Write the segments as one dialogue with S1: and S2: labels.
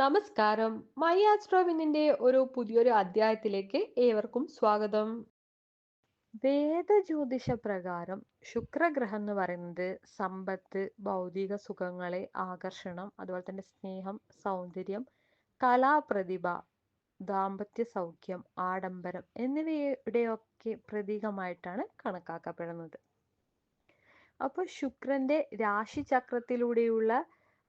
S1: നമസ്കാരം. മൈ ആസ്ട്രോവിനിന്റെ ഒരു പുതിയൊരു അധ്യായത്തിലേക്ക് ഏവർക്കും സ്വാഗതം. വേദ ജ്യോതിഷ പ്രകാരം ശുക്രഗ്രഹം എന്ന് പറയുന്നത് സമ്പത്ത് ഭൗതിക സുഖങ്ങളെ ആകർഷണം അതുപോലെ തന്നെ സ്നേഹം സൗന്ദര്യം കലാപ്രതിഭ ദാമ്പത്യ സൗഖ്യം ആഡംബരം എന്നിവയുടെയൊക്കെ പ്രതീകമായിട്ടാണ് കണക്കാക്കപ്പെടുന്നത്. അപ്പോൾ ശുക്രന്റെ രാശിചക്രത്തിലൂടെയുള്ള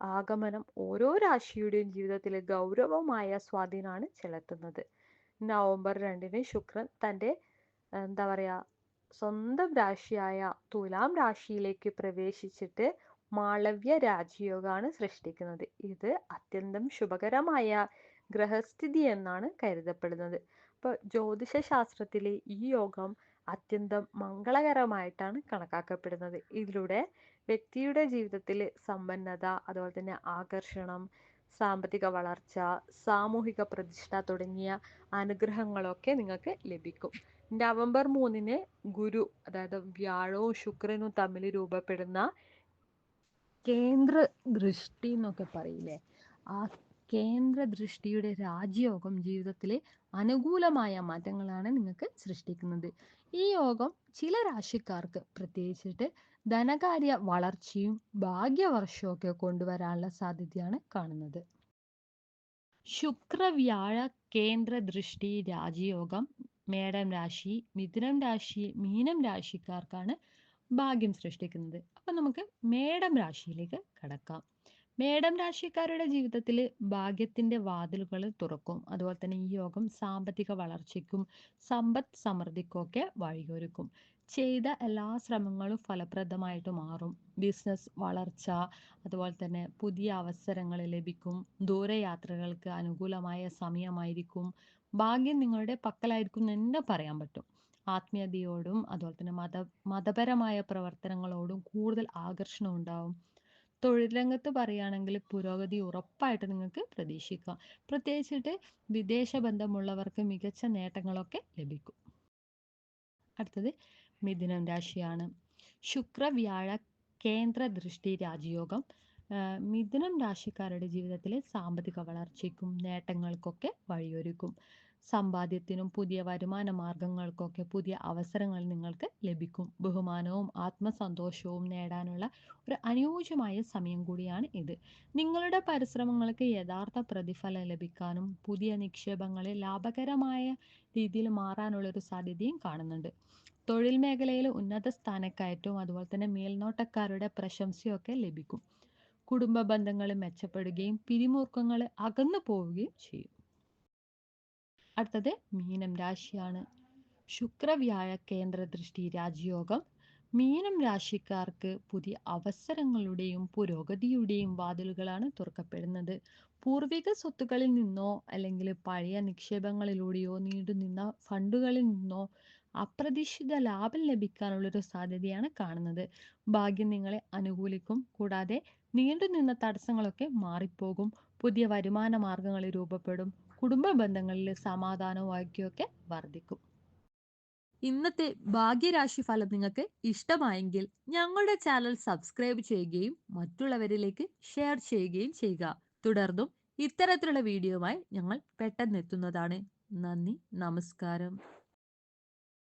S1: ആഗമനം ഓരോ രാശിയുടെയും ജീവിതത്തിലെ ഗൗരവമായ സ്വാധീനമാണ് ചെലുത്തുന്നത്. നവംബർ രണ്ടിന് ശുക്രൻ തന്റെ എന്താ പറയുക സ്വന്തം രാശിയായ തുലാം രാശിയിലേക്ക് പ്രവേശിച്ചിട്ട് മാളവ്യ രാജയോഗമാണ് സൃഷ്ടിക്കുന്നത്. ഇത് അത്യന്തം ശുഭകരമായ ഗ്രഹസ്ഥിതി എന്നാണ് കരുതപ്പെടുന്നത്. അപ്പോൾ ജ്യോതിഷ ശാസ്ത്രത്തിലെ ഈ യോഗം അത്യന്തം മംഗളകരമായിട്ടാണ് കണക്കാക്കപ്പെടുന്നത്. ഇതിലൂടെ വ്യക്തിയുടെ ജീവിതത്തിൽ സമ്പന്നത അതുപോലെ തന്നെ ആകർഷണം സാമ്പത്തിക വളർച്ച സാമൂഹിക പ്രതിഷ്ഠ തുടങ്ങിയ അനുഗ്രഹങ്ങളൊക്കെ നിങ്ങൾക്ക് ലഭിക്കും. നവംബർ മൂന്നിന് ഗുരു അതായത് വ്യാഴവും ശുക്രനും തമ്മിൽ രൂപപ്പെടുന്ന കേന്ദ്ര ദൃഷ്ടി എന്നൊക്കെ പറയില്ലേ? ആ കേന്ദ്ര ദൃഷ്ടിയുടെ രാജയോഗം ജീവിതത്തിലെ അനുകൂലമായ മാറ്റങ്ങളാണ് നിങ്ങൾക്ക് സൃഷ്ടിക്കുന്നത്. ഈ യോഗം ചില രാശിക്കാർക്ക് പ്രത്യേകിച്ചിട്ട് ധനകാര്യ വളർച്ചയും ഭാഗ്യവർഷവും ഒക്കെ കൊണ്ടുവരാനുള്ള സാധ്യതയാണ് കാണുന്നത്. ശുക്ര വ്യാഴ കേന്ദ്ര ദൃഷ്ടി രാജയോഗം മേടം രാശി മിഥുനം രാശി മീനം രാശിക്കാർക്കാണ് ഭാഗ്യം സൃഷ്ടിക്കുന്നത്. അപ്പൊ നമുക്ക് മേടം രാശിയിലേക്ക് കടക്കാം. മേടം രാശിക്കാരുടെ ജീവിതത്തിൽ ഭാഗ്യത്തിന്റെ വാതിലുകൾ തുറക്കും. അതുപോലെ തന്നെ ഈ യോഗം സാമ്പത്തിക വളർച്ചയ്ക്കും സമ്പദ് സമൃദ്ധിക്കൊക്കെ വഴിയൊരുക്കും. ചെയ്ത എല്ലാ ശ്രമങ്ങളും ഫലപ്രദമായിട്ട് മാറും. ബിസിനസ് വളർച്ച അതുപോലെ തന്നെ പുതിയ അവസരങ്ങൾ ലഭിക്കും. ദൂരയാത്രകൾക്ക് അനുകൂലമായ സമയമായിരിക്കും. ഭാഗ്യം നിങ്ങളുടെ പക്കലായിരിക്കും എന്ന് പറയാൻ പറ്റും. ആത്മീയതയോടും അതുപോലെ തന്നെ മത മതപരമായ പ്രവർത്തനങ്ങളോടും കൂടുതൽ ആകർഷണം ഉണ്ടാവും. തൊഴിൽ രംഗത്ത് പറയുകയാണെങ്കിൽ പുരോഗതി ഉറപ്പായിട്ട് നിങ്ങൾക്ക് പ്രതീക്ഷിക്കാം. പ്രത്യേകിച്ചിട്ട് വിദേശ ബന്ധമുള്ളവർക്ക് മികച്ച നേട്ടങ്ങളൊക്കെ ലഭിക്കും. അടുത്തത് മിഥുനം രാശിയാണ്. ശുക്ര വ്യാഴ കേന്ദ്ര ദൃഷ്ടി രാജയോഗം. മിഥുനം രാശിക്കാരുടെ ജീവിതത്തിലെ സാമ്പത്തിക വളർച്ചയ്ക്കും നേട്ടങ്ങൾക്കൊക്കെ വഴിയൊരുക്കും. സമ്പാദ്യത്തിനും പുതിയ വരുമാന മാർഗങ്ങൾക്കൊക്കെ പുതിയ അവസരങ്ങൾ നിങ്ങൾക്ക് ലഭിക്കും. ബഹുമാനവും ആത്മസന്തോഷവും നേടാനുള്ള ഒരു അനുയോജ്യമായ സമയം കൂടിയാണ് ഇത്. നിങ്ങളുടെ പരിശ്രമങ്ങൾക്ക് യഥാർത്ഥ പ്രതിഫലം ലഭിക്കാനും പുതിയ നിക്ഷേപങ്ങളെ ലാഭകരമായ രീതിയിൽ മാറാനുള്ള ഒരു സാധ്യതയും കാണുന്നുണ്ട്. തൊഴിൽ മേഖലയിൽ ഉന്നത സ്ഥാനക്കയറ്റവും അതുപോലെ തന്നെ മേൽനോട്ടക്കാരുടെ പ്രശംസയും ഒക്കെ ലഭിക്കും. കുടുംബ ബന്ധങ്ങൾ മെച്ചപ്പെടുകയും പിരിമുറുക്കങ്ങൾ അകന്നു പോവുകയും ചെയ്യും. അടുത്തത് മീനം രാശിയാണ്. ശുക്രവ്യാഴ കേന്ദ്ര ദൃഷ്ടി രാജയോഗം. മീനം രാശിക്കാർക്ക് പുതിയ അവസരങ്ങളുടെയും പുരോഗതിയുടെയും വാതിലുകളാണ് തുറക്കപ്പെടുന്നത്. പൂർവിക സ്വത്തുക്കളിൽ നിന്നോ അല്ലെങ്കിൽ പഴയ നിക്ഷേപങ്ങളിലൂടെയോ നീണ്ടുനിന്ന ഫണ്ടുകളിൽ നിന്നോ അപ്രതീക്ഷിത ലാഭം ലഭിക്കാനുള്ളൊരു സാധ്യതയാണ് കാണുന്നത്. ഭാഗ്യം നിങ്ങളെ അനുകൂലിക്കും കൂടാതെ നീണ്ടുനിന്ന തടസ്സങ്ങളൊക്കെ മാറിപ്പോകും. പുതിയ വരുമാന മാർഗങ്ങൾ രൂപപ്പെടും. കുടുംബ ബന്ധങ്ങളിൽ സമാധാനവും ഐക്യമൊക്കെ വർദ്ധിക്കും ഇന്നത്തെ ഭാഗ്യരാശി ഫലം നിങ്ങൾക്ക് ഇഷ്ടമായെങ്കിൽ ഞങ്ങളുടെ ചാനൽ സബ്സ്ക്രൈബ് ചെയ്യുകയും മറ്റുള്ളവരിലേക്ക് ഷെയർ ചെയ്യുകയും ചെയ്യുക. തുടർന്നും ഇത്തരത്തിലുള്ള വീഡിയോയുമായി ഞങ്ങൾ പെട്ടെന്ന് എത്തുന്നതാണ് നന്ദി നമസ്കാരം.